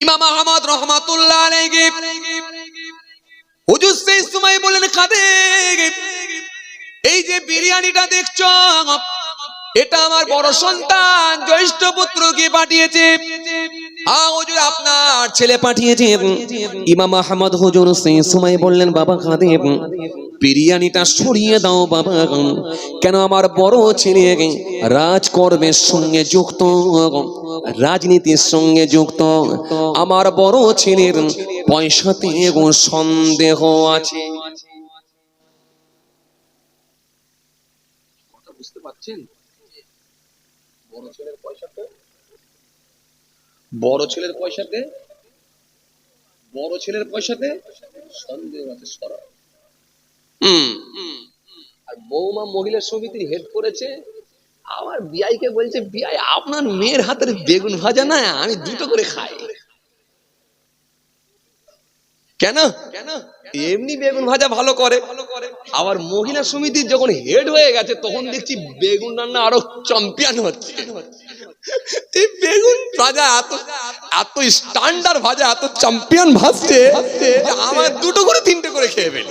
ইমাম আহমদ রহমাতুল্লাহ আলাইহি। হুজুর সেই সময় বলেন, খাদে এই যে বিরিয়ানিটা দেখছ, এটা আমার বড় সন্তান, জ্যৈষ্ঠ পুত্রকে পাঠিয়েছে? আ, হুজুর, আপনার ছেলে পাঠিয়েছে। ইমাম আহমদ হুজুর সেই সময় বললেন, বাবা, খাদে বিরিয়ানিটা সরিয়ে দাও বাবা। কেন আমার বড় ছেলে রাজকর্মের সঙ্গে যুক্ত? রাজনীতির সঙ্গে যুক্ত। আমার বড় ছেলের পয়সাতে সন্দেহ আছে। বড় ছেলের পয়সাতে? বড় ছেলের পয়সাতে? বড় ছেলের পয়সাতে? সন্দেহ আছে সরা হুম আর বৌমা মহিলা সমিতির হেড করেছে আমার বিআইকে বলছে বিআই আপনার মেয়ের হাতের বেগুন ভাজা না, আমি দুটো করে খাই। কেন? কেন এমনি বেগুন ভাজা ভালো করে। আবার মহিলা সমিতির যখন হেড হয়ে গেছে, তখন দেখছি বেগুন রান্না আরও চ্যাম্পিয়ন হচ্ছে। এই বেগুন ভাজা এত এত স্ট্যান্ডার্ড ভাজা, এত চ্যাম্পিয়ন ভাজছে আমার দুটো করে, তিনটে করে খেয়ে ফেলে।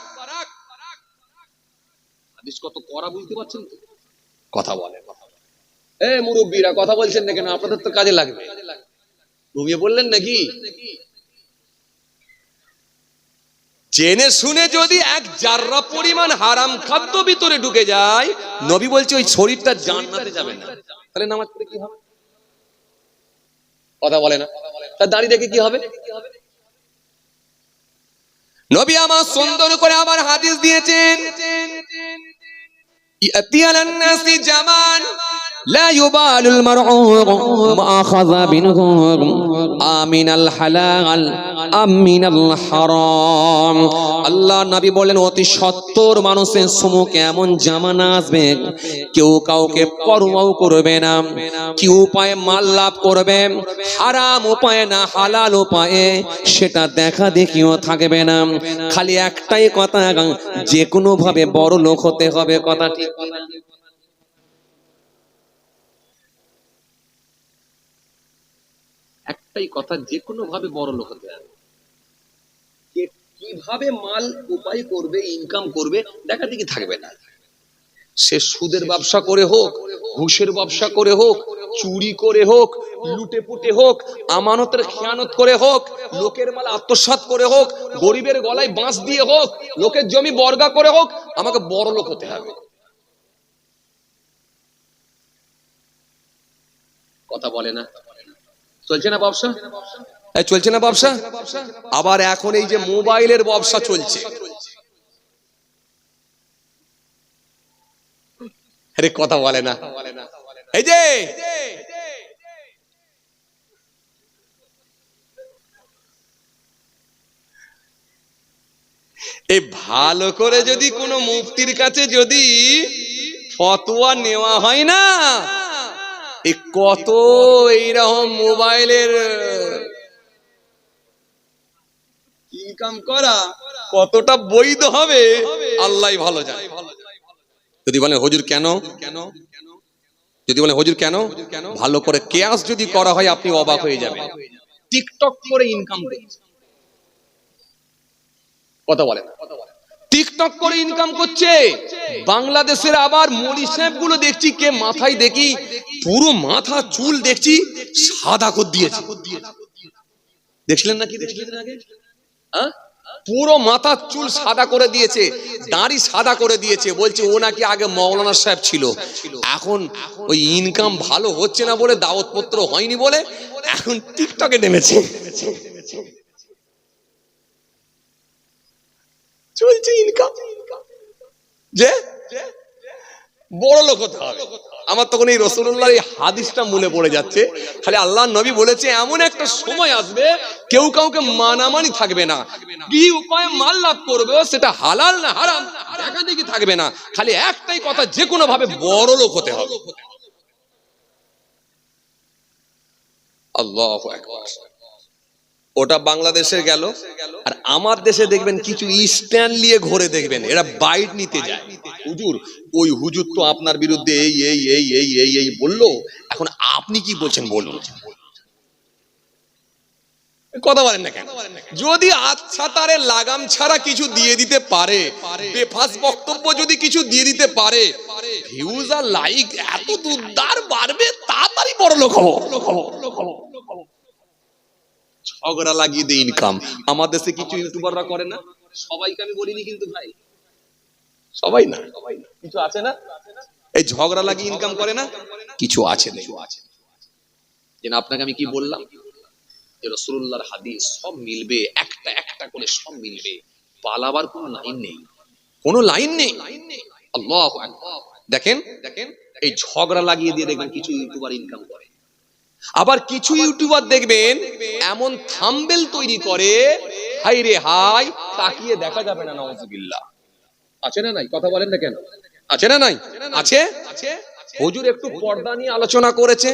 হাদিস কত করা বুঝতে পারছেন তো? কথা বলে এ মুরব্বীরা, কথা বলছেন না কেন? আপনাদের তো কাজে লাগবে। ঘুমিয়ে বললেন নাকি? জেনে শুনে যদি এক জাররা পরিমাণ হারাম খাদ্য ভিতরে ঢুকে যায়, নবী বলছে ওই শরীরটা জান্নাতে যাবে না। তাহলে নামাজ পড়ে কি হবে? কথা বলে না। তার দাঁড়িয়ে দেখে কি হবে? নবী আমার সুন্দর করে আমার হাদিস দিয়েছেন। জামান। لا يبال المرء ما أخذ منه آمن الحلال أم من الحرام আল্লাহ নবী বলেন অতি সত্তর মানুষের সম্মুখে এমন জামানা আসবে কেউ কাউকে পরোয়াও করবে না কি উপায়ে মাল লাভ করবে হারাম উপায়ে না হালাল উপায়ে সেটা দেখা দেখিও থাকবে না খালি একটাই কথা যে কোনো ভাবে বড় লোক হতে হবে কথা ঠিক একটাই কথা যে কোনো ভাবে বড় লোক হতে হবে। কে কীভাবে মাল উপায় করবে ইনকাম করবে, দেখা দেখি থাকবে না। সে সুদের ব্যবসা করে হোক, ঘুষের ব্যবসা করে হোক, চুরি করে হোক লুটে পুটে হোক, আমানতের খেয়ানত করে হোক, লোকের মাল আত্মসাৎ করে হোক, গরিবের গলায় বাঁশ দিয়ে হোক, লোকের জমি বর্গা করে হোক, আমাকে বড় লোক হতে হবে। কথা বলে না? চলছে না ব্যবসা? চলছে না ব্যবসা? আবার এখন এই যে মোবাইলের ব্যবসা চলছে। কথা বলে না। এই যে! এই ভালো করে যদি কোনো মুক্তির কাছে যদি ফতোয়া নেওয়া হয় না এ কত এইরকম মোবাইলের ইনকাম করা, কতটা বৈধ হবে, আল্লাহ ভালো জানে। যদি বলেন হুজুর কেন? কেন যদি বলেন হজুর কেন? ভালো করে কেয়াস যদি করা হয়, আপনি অবাক হয়ে যাবেন। টিকটক করে ইনকাম করছে। কথা বলেন টিকটক করে ইনকাম করছে। বাংলাদেশের আবার সাহেবগুলো দেখছি, কে মাথায় দেখি, পুরো মাথা চুল দেখছি, সাদা করে দিয়েছে। দেখছিলেন নাকি? পুরো মাথার চুল সাদা করে দিয়েছে, দাড়ি সাদা করে দিয়েছে, বলছে ও নাকি আগে মৌলানা সাহেব ছিল। এখন ওই ইনকাম ভালো হচ্ছে না বলে দাওয়াতপত্র হয়নি বলে এখন টিকটকে নেমেছে। চলছে ইনকাম যে? বড় লোক হতে হবে। আমার তখন এই রসুল্লাহর এই হাদিসটা মনে পড়ে যাচ্ছে। খালি আল্লাহ নবী বলেছে, এমন একটা সময় আসবে, কেউ কাউকে মানামানি থাকবে না। কি উপায়ে মাল লাভ করবে, সেটা হালাল না হারাম দেখা দেখি থাকবে না। খালি একটাই কথা যে কোনো ভাবে বড় লোক হতে হবে। আল্লাহ ওটা বাংলাদেশের গেল। আর আমার দেশে দেখবেন কিছু স্ট্যান্ড নিয়ে ঘুরে দেখবেন, এরা বাইট নিতে যায়। হুজুর, ওই হুজুর তো আপনার বিরুদ্ধে এই এই এই এই এই এই বলল। এখন আপনি কি বলছেন বলুন। কথা বলেন না কেন? যদি আচ্ছা তারে লাগাম ছাড়া কিছু দিয়ে দিতে পারে, বেফাস বক্তব্য যদি কিছু দিয়ে দিতে পারে ভিউজ আর লাইক এত দুর্দার বাড়বে, তাড়াতাড়ি বড় লোক হব। ঝগড়া লাগিয়ে দিয়ে ইনকাম আমার দেশে কিছু ইউটিউবাররা করে না? সবাইকে আমি বলিনি কিন্তু ভাই। সবাই না। না কিছু আছে না? এই ঝগড়া লাগিয়ে ইনকাম করে না? কিছু আছে আছে যেন আপনাকে আমি কি বললাম? যে রসুল্লাহর হাদিস সব মিলবে, একটা একটা করে সব মিলবে। পালাবার কোনো লাইন নেই। কোনো লাইন নেই। আল্লাহ দেখেন দেখেন? এই ঝগড়া লাগিয়ে দিয়ে দেখবেন কিছু ইউটিউবার ইনকাম করে। আবার কিছু ইউটিউবার দেখবেন এমন থাম্বেল তৈরি করে হাই রে হাই তাকিয়ে দেখা যাবে না নওয়াজুবিল্লাহ আছে না নাই? কথা বলেন না কেন? আছে না নাই? আছে হুজুর একটু পর্দা নিয়ে আলোচনা করেছে।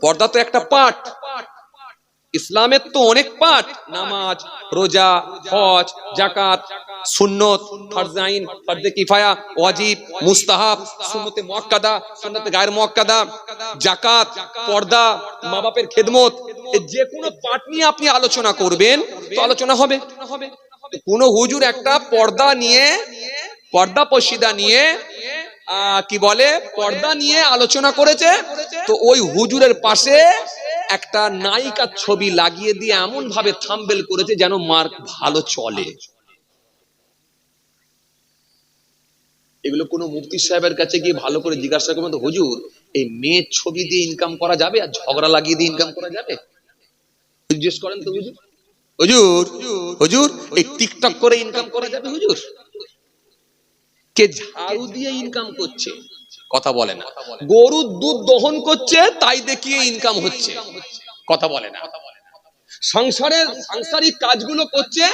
পর্দা তো একটা পাঠ। ইসলামের তো অনেক পাঠ, নামাজ, রোজা, হজ জাকাত সুন্নত ফরজাইন ফরজে কিফায়া, ওয়াজিব, মুস্তাহাব, সুন্নতে মুআক্কাদা সুন্নতে গায়ের মুআক্কাদা জাকাত পর্দা মা বাপের খেদমত যে কোনো পাঠ নিয়ে আপনি আলোচনা করবেন, তো আলোচনা হবে। কোন হুজুর একটা পর্দা নিয়ে, পর্দা পশিদা নিয়ে কি বলে, পর্দা নিয়ে আলোচনা করেছে, তো ওই হুজুরের পাশে একটা নায়িকার ছবি লাগিয়ে দিয়ে এমন ভাবে থাম্বেল করেছে যেন মার্ক ভালো চলে। এগুলো কোনো মুফতি সাহেবের কাছে গিয়ে ভালো করে জিজ্ঞাসা করবেন হুজুর, এই মেয়ের ছবি দিয়ে ইনকাম করা যাবে আর ঝগড়া লাগিয়ে দিয়ে ইনকাম করা যাবে? জিজ্ঞেস করেন তো, হুজুর। হুজুর হুজুর, এই টিকটক করে ইনকাম করা যাবে, হুজুর। কে ঝাড়ু দিয়ে ইনকাম করছে? কথা বলে না। গরুর দুধ দহন করছে তাই দেখিয়ে ইনকাম হচ্ছে। কথা বলে না। সংসারের সাংসারিক কাজগুলো করছে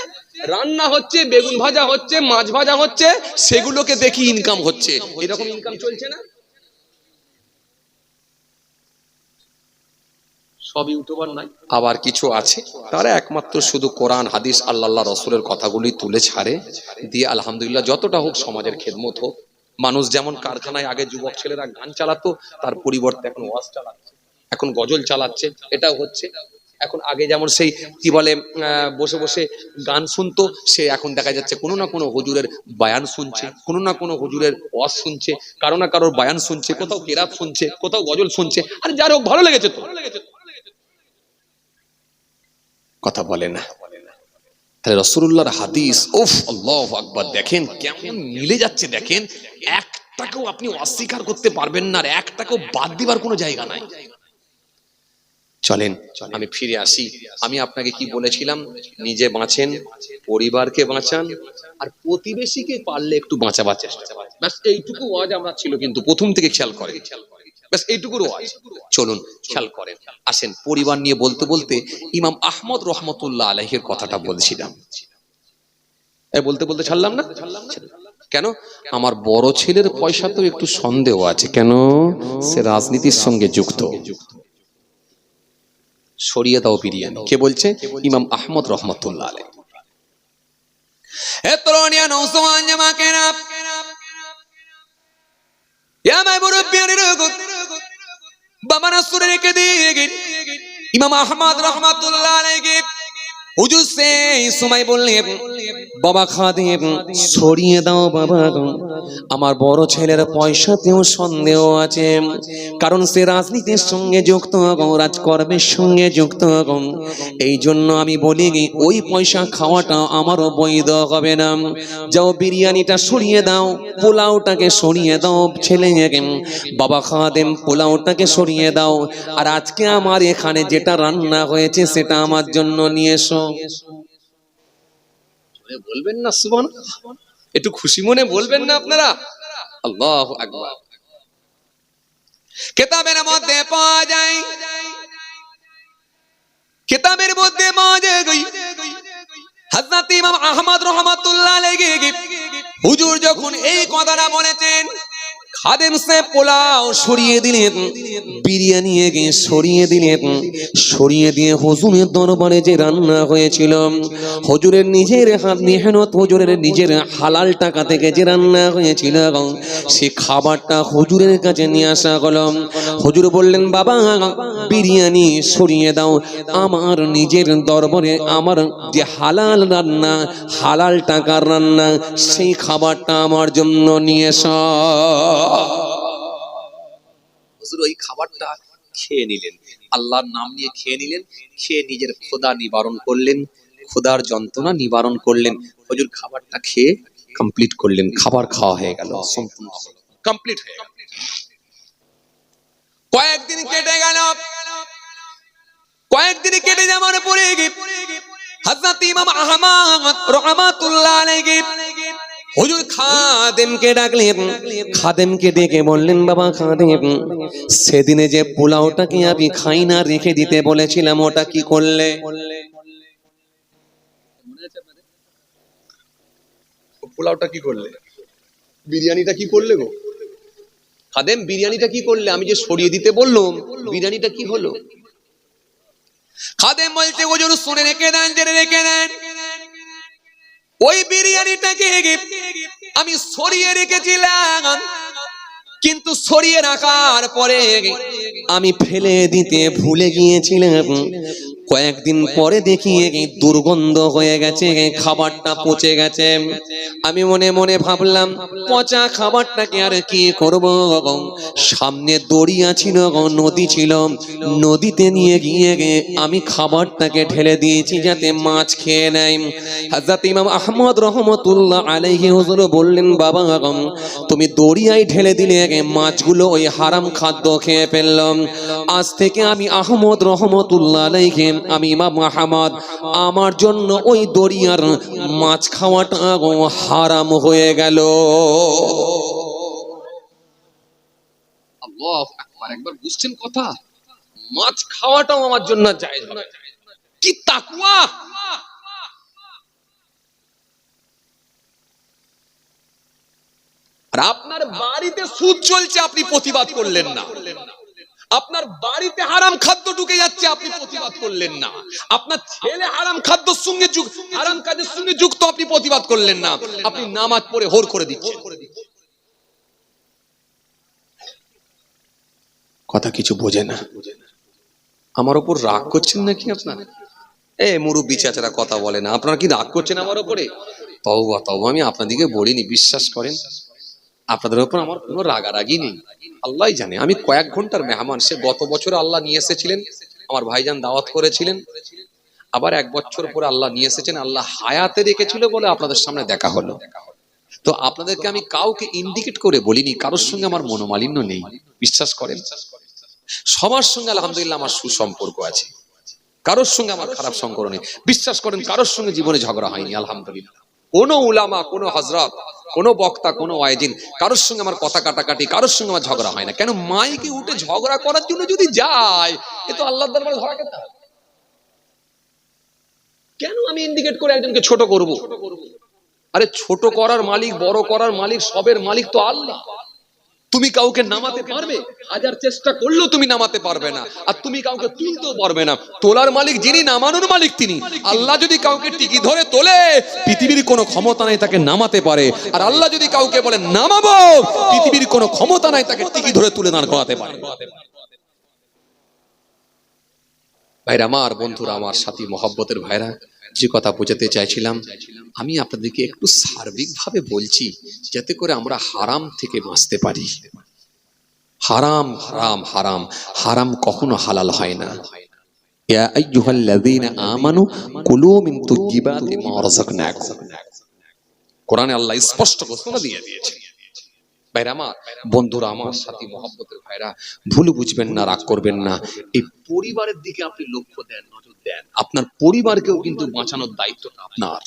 রান্না হচ্ছে বেগুন ভাজা হচ্ছে মাছ ভাজা হচ্ছে সেগুলোকে দেখি ইনকাম হচ্ছে। এরকম ইনকাম চলছে না? সব ইউটিউবার নাই। আবার কিছু আছে? তারা একমাত্র শুধু কোরআন হাদিস আল্লাহ রসুলের কথাগুলি তুলে ছাড়ে। দিয়ে আলহামদুলিল্লাহ যতটা হোক সমাজের খেদমত হোক মানুষ যেমন কারখানায় আগে যুবক ছেলেরা গান চালাতো, তার পরিবর্তে এখন ওয়াজ চালাচ্ছে, এখন গজল চালাচ্ছে, এটাও হচ্ছে। এখন আগে যেমন সেই, কি বলে বসে বসে গান শুনতো, সে এখন দেখা যাচ্ছে কোনো না কোনো হুজুরের বায়ান শুনছে, কোনো না কোনো হুজুরের ওয়াজ শুনছে, কারও না কারোর বায়ান শুনছে, কোথাও কেরাত শুনছে, কোথাও গজল শুনছে। আর যার হোক, ভালো লেগেছে তো। কথা বলে না। তাহলে রসুল্লাহর হাদিস ওফ আল্লাহ আকবর, দেখেন কেমন মিলে যাচ্ছে, দেখেন, একটাকেও আপনি অস্বীকার করতে পারবেন না, আর একটাকেও বাদ দিবার কোনো জায়গা নাই। চলেন, আমি ফিরে আসি। আমি আপনাকে কি বলেছিলাম? নিজে বাঁচেন, পরিবারকে বাঁচান, আর প্রতিবেশীকে পারলে একটু বাঁচাবার চেষ্টা। ব্যাস, এইটুকু ওয়াজ আমরা ছিল কিন্তু প্রথম থেকে খেয়াল করে ব্যাস চলুন, খেয়াল করেন। আসেন, পরিবার নিয়ে বলতে বলতে ইমাম আহমদ রহমতুল্লাহ আলহের কথাটা বলছিলাম। বলতে বলতে ছাড়লাম না? কেন? আমার বড় ছেলের পয়সাতেও একটু সন্দেহ আছে। কেন? সে রাজনীতির সঙ্গে যুক্ত। সরিয়ে দাও বিরিয়ানি। কে বলছে? ইমাম আহমদ রহমতুল্লাহ জামা কেনা ইমাম আহমদ রহমতুল্লাহ হুজুর সে সময় বললেন বাবা খাদেম সরিয়ে দাও বাবা। আমার বড় ছেলের পয়সাতেও সন্দেহ আছে। কারণ সে রাজনীতির সঙ্গে যুক্ত, রাজকর্মের সঙ্গে যুক্ত। এই জন্য আমি বলি, ওই পয়সা খাওয়াটা আমারও বৈধ হবে না। যাও বিরিয়ানিটা সরিয়ে দাও, পোলাওটাকে সরিয়ে দাও ছেলে। বাবা খাদেম, পোলাওটাকে সরিয়ে দাও। আর আজকে আমার এখানে যেটা রান্না হয়েছে, সেটা আমার জন্য নিয়ে এসো। বলবেন না, সুবহান একটু খুশি মনে বলবেন না আপনারা? আল্লাহ আকবার। কেতাবের মধ্যে পাওয়া যায়। কেতাবের মধ্যে পাওয়া যায় হযরত ইমাম আহমদ রহমাতুল্লাহ আলাইহি। হুজুর যখন এই কথাটা বলেছেন খাদেম সে পোলাও সরিয়ে দিলেন, বিরিয়ানি এগে সরিয়ে দিলেন, সরিয়ে দিয়ে হুজুরের দরবারে যে রান্না হয়েছিল, হজুরের নিজের হাত মেহনত, হজুরের নিজের হালাল টাকা থেকে যে রান্না হয়েছিল, সে খাবারটা হজুরের কাছে নিয়ে আসা হলো। হজুর বললেন, বাবা, বিরিয়ানি সরিয়ে দাও, আমার নিজের দরবারে আমার যে হালাল রান্না, হালাল টাকার রান্না, সেই খাবারটা আমার জন্য নিয়ে এসো। হুজুর, ওই খাবারটা খেয়ে নিলেন। আল্লাহর নাম নিয়ে খেয়ে নিলেন, খেয়ে নিজের ক্ষুধা নিবারণ করলেন, ক্ষুধার যন্ত্রণা নিবারণ করলেন। হুজুর, খাবারটা খেয়ে কমপ্লিট করলেন। খাবার খাওয়া হয়ে গেল, সম্পূর্ণ কমপ্লিট হয়ে। কয়েকদিন কেটে গেল। কয়েকদিন কেটে যাওয়ার পরে হযরত ইমাম আহমদ রহমাতুল্লাহ আলাইহি হুজুর খাদেমকে ডাকলেন। খাদেমকে ডেকে বললেন বাবা খাদেম সেদিনে যে পোলাওটাকে আমি খাই না রেখে দিতে বলেছিলাম ওটা কি করলে? পোলাওটা কি করলে? বিরিয়ানিটা কি করলে গো? খাদেম বিরিয়ানিটা কি করলে? আমি যে সরিয়ে দিতে বললাম বিরিয়ানিটা কি হলো? খাদেম বলছে ওজন শুনে রেখে দেন জেনে রেখে দেন। ওই বিরিয়ানিটাকে আমি সরিয়ে রেখেছিলাম কিন্তু সরিয়ে রাখার পরে আমি ফেলে দিতে ভুলে গিয়েছিলাম। কয়েকদিন পরে দেখি দুর্গন্ধ হয়ে গেছে খাবারটা পচে গেছে। আমি মনে মনে ভাবলাম, পচা খাবারটাকে আর কি করব সামনে দড়িয়া ছিল নদী ছিল। নদীতে নিয়ে গিয়ে আমি খাবারটাকে ঢেলে দিয়েছি যাতে মাছ খেয়ে নেয়। হাজরত ইমাম আহমদ রহমতুল্লাহ আলাইহি হুজুর বললেন, বাবা তুমি দড়িয়ায় ঢেলে দিলে মাছগুলো ওই হারাম খাদ্য খেয়ে ফেললাম। আজ থেকে আমি আহমদ রহমতুল্লাহ আলাইহি আমি ইমাম আহমদ, আমার জন্য ওই দরিয়ার মাছ খাওয়াটা হারাম হয়ে গেল। একবার বুঝছেন কথা? মাছ খাওয়াটাও আমার জন্য কি তাকওয়া? আর আপনার বাড়িতে সুদ চলছে, আপনি প্রতিবাদ করলেন না। আপনার বাড়িতে হারাম খাদ্য ঢুকে যাচ্ছে, আপনি প্রতিবাদ করলেন না। আপনার ছেলে হারাম খাদ্যর সঙ্গে হারাম কাজের সঙ্গে যুক্ত, আপনি প্রতিবাদ করলেন না। আপনি নামাজ পড়ে হোর করে দিচ্ছেন। কথা কিছু বোঝে না। আমার ওপর রাগ করছেন নাকি আপনার? এ, মুরব্বী চাচারা কথা বলে না। আপনারা কি রাগ করছেন আমার ওপরে তওবা তওবা, আমি আপনাদিকে বলিনি, বিশ্বাস করেন? আপনাদের উপর আমার কোনো রাগারাগি নেই। আল্লাহ জানে। আমি কয়েক ঘণ্টার মেহমান। সে গত বছর আল্লাহ নিয়ে এসেছিলেন। আমার ভাইজান দাওয়াত করেছিলেন। আবার এক বছর পরে আল্লাহ নিয়ে এসেছেন। আল্লাহ হায়াতে রেখেছিল বলে আপনাদের সামনে দেখা হলো। তো আপনাদেরকে আমি কাউকে ইন্ডিকেট করে বলিনি। কারোর সঙ্গে আমার মনোমালিন্য নেই। বিশ্বাস করেন? সবার সঙ্গে আলহামদুলিল্লাহ আমার সুসম্পর্ক আছে। কারোর সঙ্গে আমার খারাপ সম্পর্ক নেই। বিশ্বাস করেন, কারোর সঙ্গে জীবনে ঝগড়া হয়নি, আলহামদুলিল্লাহ। কোনো উলামা, কোনো হজরত কোনো বক্তা, কোনো ওয়াইজিন কারোর সঙ্গে আমার কথা কাটাকাটি, কারোর সঙ্গে আমার ঝগড়া হয় না। কেন মাইকে উঠে ঝগড়া করার জন্য যদি যায়, এ তো আল্লাহ দরবারে ধরা খেতে কেন আমি ইন্ডিকেট করে একজনকে ছোট করব? আরে ছোট করার মালিক, বড় করার মালিক, সবের মালিক তো আল্লাহ। তুমি কাউকে নামাতে পারবে? হাজার চেষ্টা করলেও তুমি নামাতে পারবে না। আর তুমি কাউকে তুলতেও পারবে না। তোলার মালিক যিনি, নামানোর মালিক তিনি। আল্লাহ যদি কাউকে টিকি ধরে তোলে, পৃথিবীর কোনো ক্ষমতা নাই তাকে নামাতে পারে। আর আল্লাহ যদি কাউকে বলে, নামাবো পৃথিবীর কোনো ক্ষমতা নাই তাকে টিকি ধরে তুলে দাঁড় করাতে পারে। ভাইরা, আমার বন্ধুরা, আমার সাথী, মহব্বতের ভাইরা যে কথা বোঝাতে চাইছিলাম, আমি আপনাদেরকে একটু সার্বিকভাবে বলছি, যাতে করে আমরা হারাম থেকে বাঁচতে পারি। হারাম হারাম হারাম হারাম কখনো হালাল হয় না। কোরআনে আল্লাহ স্পষ্ট ঘোষণা দিয়ে দিয়েছে ভাইরা আমার বন্ধুরা আমার সাথী মহব্বতের ভাইরা ভুল বুঝবেন না রাগ করবেন না। এই পরিবারের দিকে আপনি লক্ষ্য দেন নজর দেন। আপনার পরিবারকেও কিন্তু বাঁচানোর দায়িত্বটা আপনার।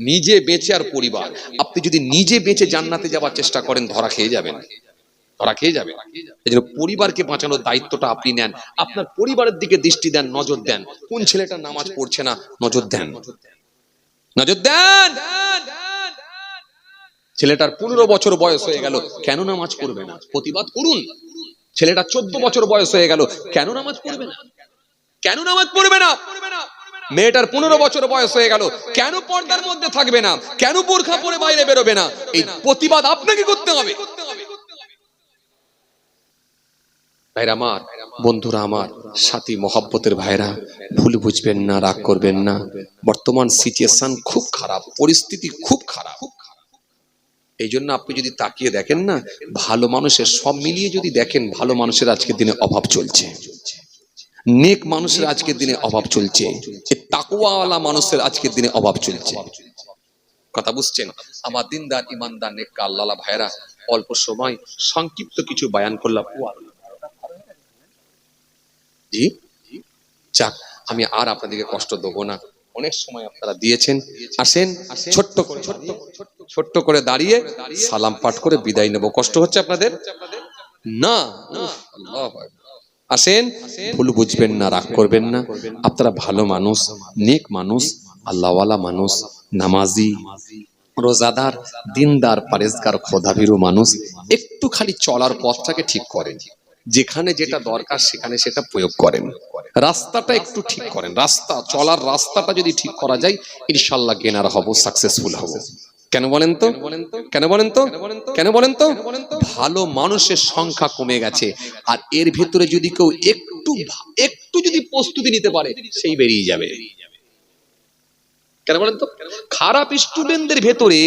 নিজে বেঁচে আর পরিবার। আপনি যদি নিজে বেঁচে জান্নাতে যাওয়ার চেষ্টা করেন ধরা খেয়ে যাবেন। ধরা খেয়ে যাবে এই জন্য পরিবারকে বাঁচানোর দায়িত্বটা আপনি নেন। আপনার পরিবারের দিকে দৃষ্টি দেন নজর দেন। কোন ছেলেটা নামাজ পড়ছে না নজর দেন। নজর দেন। ছেলেটার পনেরো বছর বয়স হয়ে গেল, কেন নামাজ পড়বে না? প্রতিবাদ করুন। ছেলেটা চোদ্দ বছর বয়স হয়ে গেল, কেন নামাজ পড়বে না? কেন নামাজ পড়বে না? মেয়েটার পনেরো বছর বয়স হয়ে গেল, কেন পর্দার মধ্যে থাকবে না? কেন বোরখা পরে বাইরে বেরোবে না? এই প্রতিবাদ আপনাকে করতে হবে। ভাইরা আমার, বন্ধুরা আমার, সাথী মহব্বতের ভাইরা, ভুল বুঝবেন না, রাগ করবেন না। বর্তমান সিচুয়েশন খুব খারাপ, পরিস্থিতি খুব খারাপ। এই জন্য আপনি যদি তাকিয়ে দেখেন না, ভালো মানুষের সব মিলিয়ে যদি দেখেন, ভালো মানুষের আজকের দিনে অভাব চলছে। নেক মানুষের আজকের দিনে অভাব চলছে। তাকুয়াওয়ালা মানুষের আজকের দিনে অভাব চলছে। কথা বুঝছেন? আমার দিনদার, ইমানদার নেক আল্লাহ ভাইরা অল্প সময় সংক্ষিপ্ত কিছু বায়ান করলাম। জি? যাক, আমি আর আপনাদেরকে কষ্ট দেবো না। অনেক সময় আপনারা দিয়েছেন। আসেন, ছোট্ট করে ছোট্ট করে দাঁড়িয়ে সালাম পাঠ করে বিদায় নেব। কষ্ট হচ্ছে আপনাদের? না। আসেন, ভুল বুঝবেন না, রাগ করবেন না। আপনারা ভালো মানুষ, নেক মানুষ, আল্লাহওয়ালা মানুষ, নামাজি, রোজাদার, দিনদার, পারেজগার, খোদাভীরু মানুষ একটু খালি চলার পথটাকে ঠিক করেন। যেখানে যেটা দরকার, সেখানে সেটা প্রয়োগ করেন। রাস্তাটা একটু ঠিক করেন। রাস্তা, চলার রাস্তাটা যদি ঠিক করা যায় ইনশাল্লাহ গেনার হব সাকসেসফুল হব। কেন বলেন তো? কেন বলেন তো? কেন বলেন তো? ভালো মানুষের সংখ্যা কমে গেছে। আর এর ভেতরে যদি কেউ একটু একটু যদি প্রস্তুতি নিতে পারে সেই বেরিয়ে যাবে। কেন বলেন তো? খারাপ স্টুডেন্টদের ভেতরে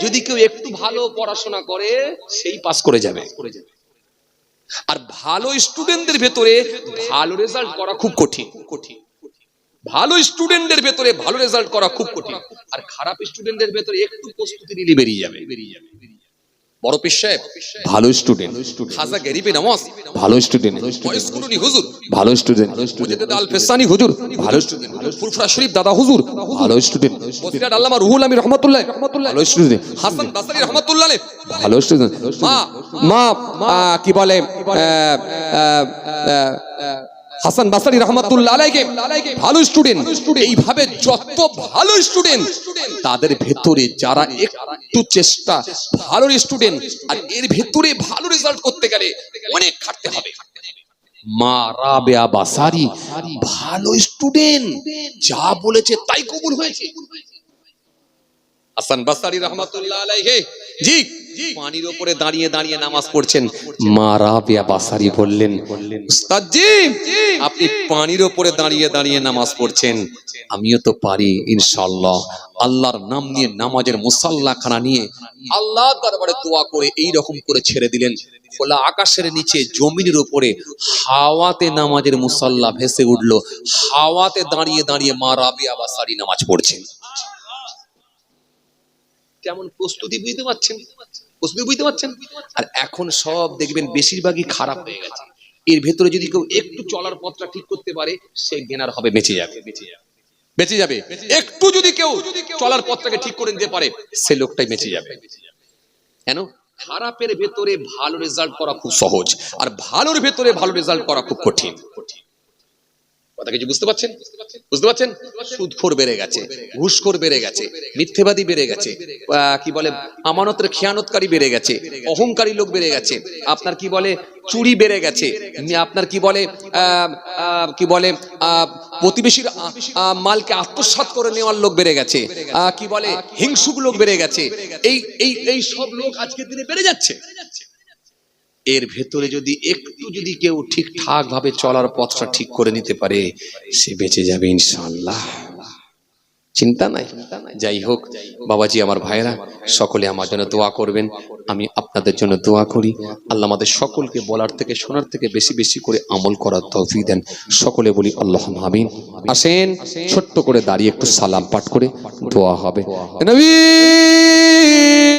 যদি কেউ একটু ভালো পড়াশোনা করে সেই পাস করে যাবে। আর ভালো স্টুডেন্টদের ভেতরে ভালো রেজাল্ট করা খুব কঠিন কঠিন। ভালো স্টুডেন্টদের ভেতরে ভালো রেজাল্ট করা খুব কঠিন। আর খারাপ স্টুডেন্টদের ভেতরে একটু প্রস্তুতি নিলে বেরিয়ে যাবে। বেরিয়ে যাবে বড় পীর সাহেব ভালো স্টুডেন্ট। খাজা গরিবে নামাজ। ভালো স্টুডেন্ট। বয়স্কুরুনি হুজুর। ভালো স্টুডেন্ট। মুজাদ্দিদ আল ফেসানি হুজুর। ভালো স্টুডেন্ট। ফুরফুরা শরীফ দাদা হুজুর। ভালো স্টুডেন্ট। বসিরাট আল্লামা রুহুল আমির রহমাতুল্লাহ। ভালো স্টুডেন্ট। হাসান বাসারি রহমাতুল্লাহ ভালো স্টুডেন্ট। মা মা কি বলে হাসান বাসারি রহমাতুল্লাহ আলাইকে ভালো স্টুডেন্ট এইভাবে যত ভালো স্টুডেন্ট তাদের ভেতরে যারা একটু চেষ্টা, ভালো স্টুডেন্ট আর এর ভেতরে ভালো রেজাল্ট করতে গেলে অনেক খাটতে হবে। ভালো স্টুডেন্ট যা বলেছে তাই কবুল হয়েছে। হাসান বাসারি রহমাতুল্লাহ আলাইহি, জি। পানির উপরে দাঁড়িয়ে দাঁড়িয়ে নামাজ পড়ছেন। মা রাবিয়া বাসারি বললেন আপনি পানির উপরে দাঁড়িয়ে দাঁড়িয়ে নামাজ পড়ছেন। আমিও তো পারি ইনশাআল্লাহ। আল্লাহর নাম নিয়ে নামাজের মুসাল্লা খানা নিয়ে আল্লাহ দরবারে দোয়া করে এই রকম করে ছেড়ে দিলেন। খোলা আকাশের নিচে জমিনের উপরে হাওয়াতে নামাজের মুসাল্লা ভেসে উঠল। হাওয়াতে দাঁড়িয়ে দাঁড়িয়ে মা রাবিয়া বাসারি নামাজ পড়ছেন। কেমন প্রস্তুতি বুঝতে পারছেন? প্রস্তুতি বুঝতে পারছেন? আর এখন সব দেখবেন বেশিরভাগই খারাপ হয়ে গেছে। এর ভেতরে যদি কেউ একটু চলার পথটা ঠিক করতে পারে, সে গেনার হবে, বেঁচে যাবে। বেঁচে যাবে। বেঁচে যাবে একটু যদি কেউ চলার পথটাকে ঠিক করে নিতে পারে, সে লোকটাই বেঁচে যাবে। কেন? খারাপের ভেতরে ভালো রেজাল্ট করা খুব সহজ। আর ভালোর ভেতরে ভালো রেজাল্ট করা খুব কঠিন কঠিন। কথা কিছু বুঝতে পারছেন? বুঝতে পারছেন? সুদখোর বেড়ে গেছে, ঘুষখোর বেড়ে গেছে, মিথ্যেবাদী বেড়ে গেছে কি বলে, আমানতের খেয়ানতকারী বেড়ে গেছে, অহংকারী লোক বেড়ে গেছে, আপনার কি বলে, চুরি বেড়ে গেছে আপনার কি বলে কি বলে প্রতিবেশীর মালকে আত্মসাৎ করে নেওয়ার লোক বেড়ে গেছে কি বলে, হিংসুক লোক বেড়ে গেছে, এই এই এই সব লোক আজকের দিনে বেড়ে যাচ্ছে। এর ভেতরে যদি একটু যদি কেউ ঠিকঠাক ভাবে চলার পথটা ঠিক করে নিতে পারে, সে বেঁচে যাবে ইনশাআল্লাহ। চিন্তা নাই। যাই হোক, বাবাজি, আমার ভাইরা সকলে আমার জন্য দোয়া করবেন। আমি আপনাদের জন্য দোয়া করি। আল্লাহ আমাদের সকলকে বলার থেকে, শোনার থেকে বেশি বেশি করে আমল করার তৌফিক দেন। সকলে বলি আল্লাহ আমিন। আসেন, ছোট্ট করে দাঁড়িয়ে একটু সালাম পাঠ করে দোয়া হবে। নবী!